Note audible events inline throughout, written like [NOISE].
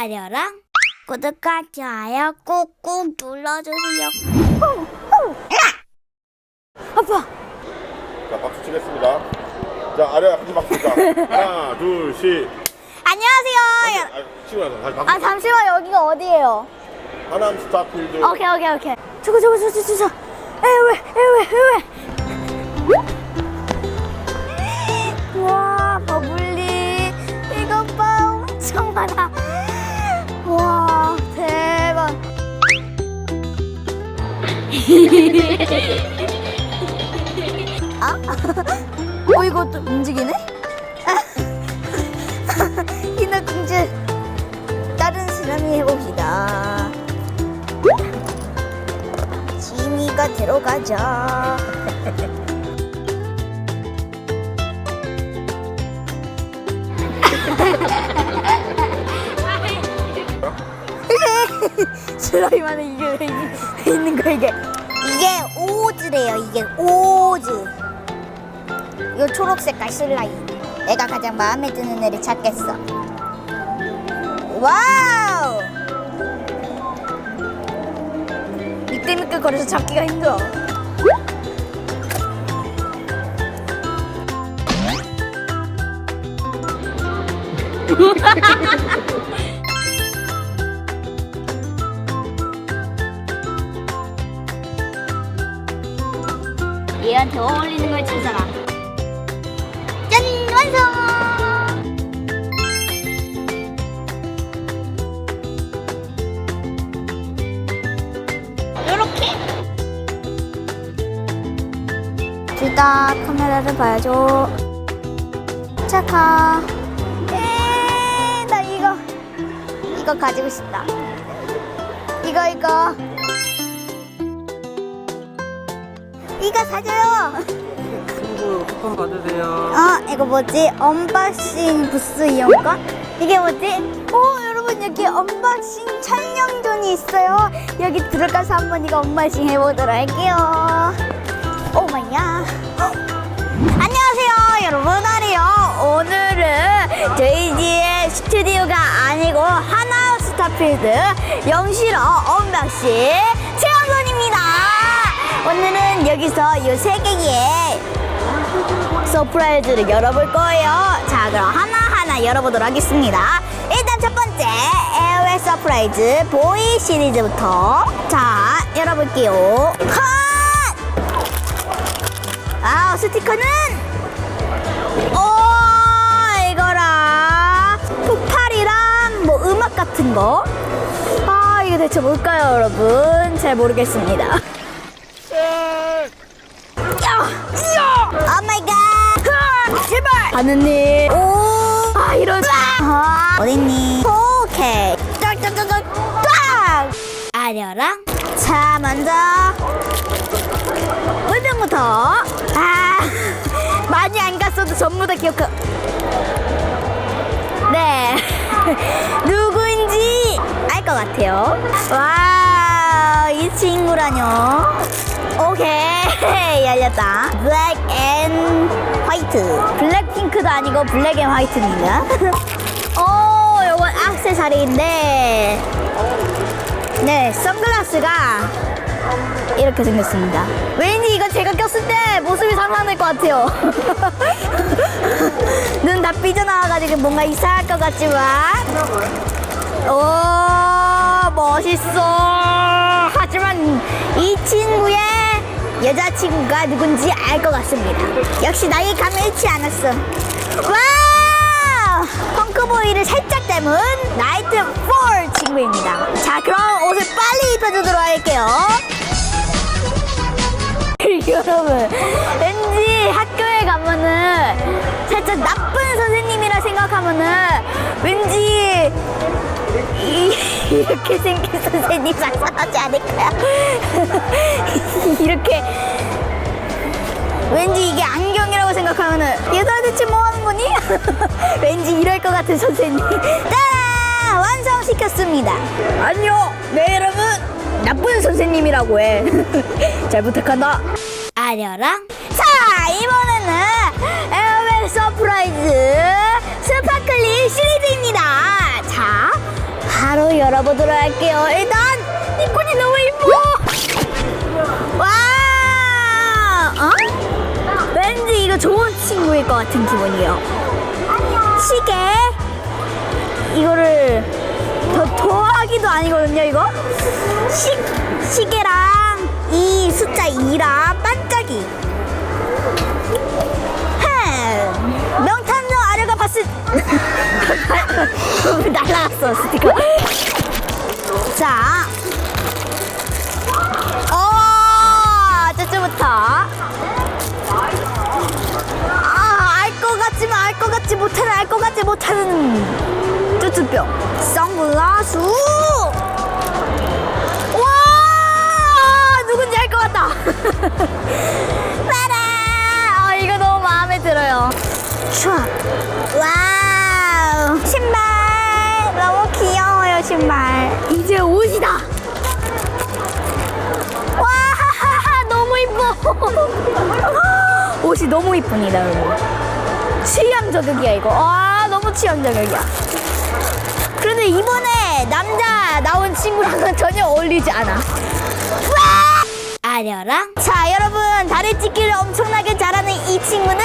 아려랑 구독과 좋아요 꾹꾹 눌러주세요. 아빠. 자, 박수 치겠습니다. 자, 아래 같이 박수 자. [LAUGHS] 하나, 둘, 셋. 안녕하세요. 아, 치고 나서 다시 박수. 아 잠시만 여기가 어디예요? 하남 스타필드. 오케이 오케이 오케이. 저거 저거 저거 저거. 저거. 에왜 에왜 에왜. 와 버블리 이거 봐 엄청 많아. [LAUGHS] 아? 어 이거 또 움직이네? [LAUGHS] 인어공주 다른 사람이 해봅시다. 지미가 들어가자. [LAUGHS] 슬라임안에 이게 왜 있는 거야 이게? 이게 오즈래요. 이게 오즈. 이거 초록색깔 슬라임. 내가 가장 마음에 드는 애를 찾겠어. 와우! 미끌미끌 거려서 잡기가 힘들어. [LAUGHS] 얘한테 어울리는 걸 찾아라. 짠! 완성! 요렇게 둘 다 카메라를 봐야죠 차카 에나 이거 이거 가지고 싶다 이거 이거 이거 사줘요. 친구 쿠폰 받으세요. 어 이거 뭐지? 언박싱 부스 이용권 이게 뭐지? 오 여러분 여기 언박싱 촬영존이 있어요. 여기 들어가서 한번 이거 언박싱 해보도록 할게요. 오 마이 야 안녕하세요 여러분. 아리요 오늘은 저희 집의 스튜디오가 아니고 하나 스타필드 영실어 언박싱 체험존입니다 오늘은 여기서 이 세 개의 서프라이즈를 열어볼 거예요. 자, 그럼 하나하나 열어보도록 하겠습니다. 일단 첫 번째, 에어웨 서프라이즈 보이 시리즈부터. 자, 열어볼게요. 컷! 아, 스티커는, 오, 이거랑, 폭발이랑, 뭐, 음악 같은 거. 아, 이게 대체 뭘까요, 여러분? 잘 모르겠습니다. [LAUGHS] 하느님! 오! 아, 이런. 아, 어딨니? 오케이. 짝짝짝짝 딱! 아려랑? 자, 먼저. 물병부터. 아, 많이 안 갔어도 전부 다 기억하. 네. [LAUGHS] 누구인지 알 것 같아요. 와, 이 친구라뇨. 오케이, [LAUGHS] 열렸다. 블랙 앤 화이트. 블랙핑크도 아니고 블랙 앤 화이트입니다. 오, 요건 악세사리인데. 네, 선글라스가 이렇게 생겼습니다. 왠지 이거 제가 꼈을 때 모습이 상상될 것 같아요. [LAUGHS] 눈 다 삐져나와가지고 뭔가 이상할 것 같지만. 오, 멋있어. 하지만 이 친구의 여자친구가 누군지 알 것 같습니다. 역시 나의 감을 잃지 않았어. 와! 펑크보이를 살짝 닮은 나이트 4 친구입니다. 자, 그럼 옷을 빨리 입혀주도록 할게요. [LAUGHS] 여러분, 왠지 학교에 가면은 살짝 나쁜 선생님이라 생각하면은 왠지 이, 이렇게 생긴 선생님 나타나지 않을까요? [LAUGHS] 이렇게 왠지 이게 안경이라고 생각하면은 얘들아 대체 뭐 하는 거니? [LAUGHS] 왠지 이럴 것 같은 선생님 따라 완성시켰습니다 안녕 내 이름은 나쁜 선생님이라고 해. [LAUGHS] 잘 부탁한다. 아려랑. 자, 이번에는 에어웰 서프라이즈 열어보도록 할게요. 일단 니콘이 너무 이뻐. 와, 어? 왠지 이거 좋은 친구일 것 같은 기분이에요. 시계. 이거를 더 더하기도 아니거든요, 이거. 시 시계랑 이 숫자 2랑 반짝이. 날라갔어 스티커. 자, 어, 저쪽부터. 아, 알 것 같지만 알 것 같지 못하는 알 것 같지 못하는 쭈쭈뿅. 선글라스. 와, 누군지 알 것 같다. [LAUGHS] 따라. 아, 이거 너무 마음에 들어요. 촤. 와 신발. 이제 옷이다. 와, 너무 이뻐. [LAUGHS] 옷이 너무 이쁩니다, 여러분. 취향 저격이야, 이거. 와, 너무 취향 저격이야. 그런데 이번에 남자 나온 친구랑은 전혀 어울리지 않아. 와! 아려랑? 자, 여러분, 다리 찢기를 엄청나게 잘하는 이 친구는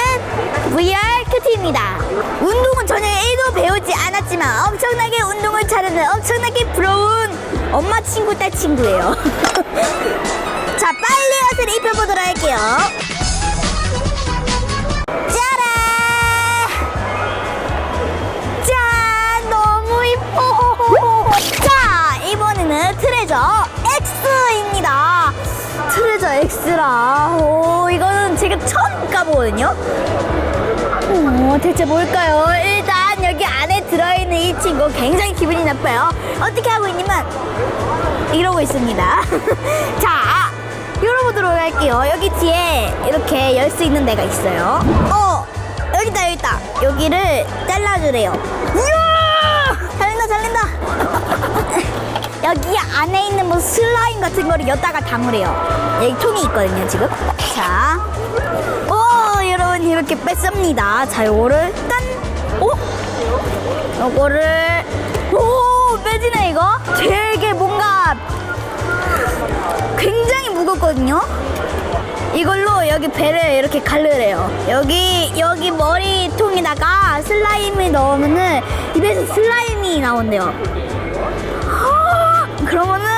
VR 큐티입니다. 운동은 전혀 1도 배우지 않았지만 엄청나게 운동을 잘하는 엄청나게 부러운 엄마 친구, 딸 친구예요. [LAUGHS] 자, 빨리 옷을 입혀보도록 할게요. 트레저 X입니다. 트레저 X라. 오, 이거는 제가 처음 까보거든요. 오, 대체 뭘까요? 일단 여기 안에 들어있는 이 친구 굉장히 기분이 나빠요. 어떻게 하고 있냐면 이러고 있습니다. [LAUGHS] 자, 열어보도록 할게요. 여기 뒤에 이렇게 열 수 있는 데가 있어요. 어, 여기다, 여기다. 여기를 잘라주래요. 이야! 잘린다, 잘린다. [LAUGHS] 여기 안에 있는 뭐 슬라임 같은 거를 여기다가 담으래요. 여기 통이 있거든요, 지금. 자. 이렇게 뺐습니다. 자, 요거를 딴, 오? 요거를, 오, 빼지네, 이거? 되게 뭔가 굉장히 무겁거든요. 이걸로 여기 배를 이렇게 가르래요. 여기 여기 머리통에다가 슬라임을 넣으면은 입에서 슬라임이 나온대요. 그러면은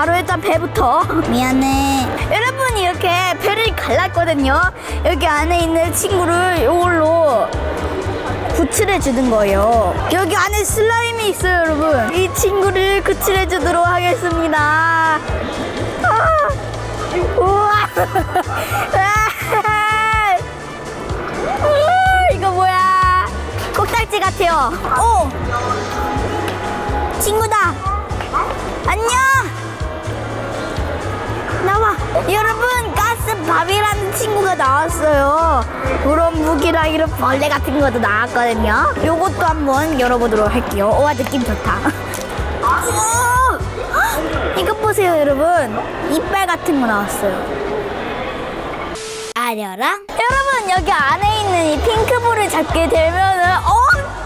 바로 일단 배부터 [LAUGHS] 미안해. 여러분 이렇게 배를 갈랐거든요. 여기 안에 있는 친구를 이걸로 구출해 주는 거예요. 여기 안에 슬라임이 있어요, 여러분. 이 친구를 구출해 주도록 하겠습니다. 아, 우와. [LAUGHS] 이거 뭐야? 꼭딱지 같아요. 오, 친구다. 안녕. 여러분, 가스밥이라는 친구가 나왔어요. 그런 무기랑 이런 벌레 같은 것도 나왔거든요. 요것도 한번 열어보도록 할게요. 와, 느낌 좋다. 오! [LAUGHS] 이거 보세요, 여러분. 이빨 같은 거 나왔어요. 아려랑? 여러분, 여기 안에 있는 이 핑크볼을 잡게 되면은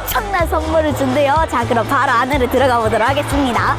엄청난 선물을 준대요. 자, 그럼 바로 안으로 들어가 보도록 하겠습니다.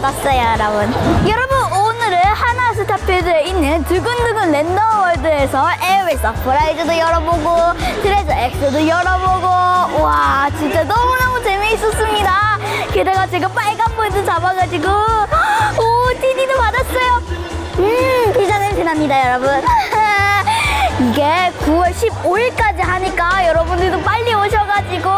받았어요, 여러분. 여러분, 오늘은 하나 스타필드에 있는 두근두근 랜덤 월드에서 에어웨이 서프라이즈도 열어보고, 트레저 X도 열어보고, 와, 진짜 너무너무 재미있었습니다. 게다가 제가 빨간 볼도 잡아가지고, OTD도 받았어요. 음, 피자 냄새 납니다, 여러분. [LAUGHS] 이게 9월 15일까지 하니까 여러분들도 빨리 오셔가지고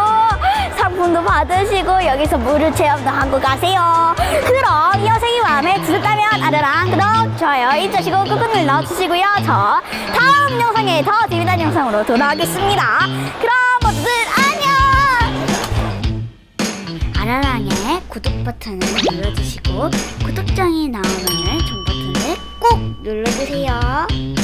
상품도 받으시고 여기서 무료 체험도 하고 가세요. 그럼 이 영상이 마음에 드셨다면 아르랑 구독, 좋아요 잊으시고 꾹꾹 눌러주시고요. 저 다음 영상에 더 재미난 영상으로 돌아오겠습니다. 그럼 모두들 안녕! 아라랑의 구독 버튼을 눌러주시고 구독장이 나오면 종 버튼을 꼭 눌러주세요.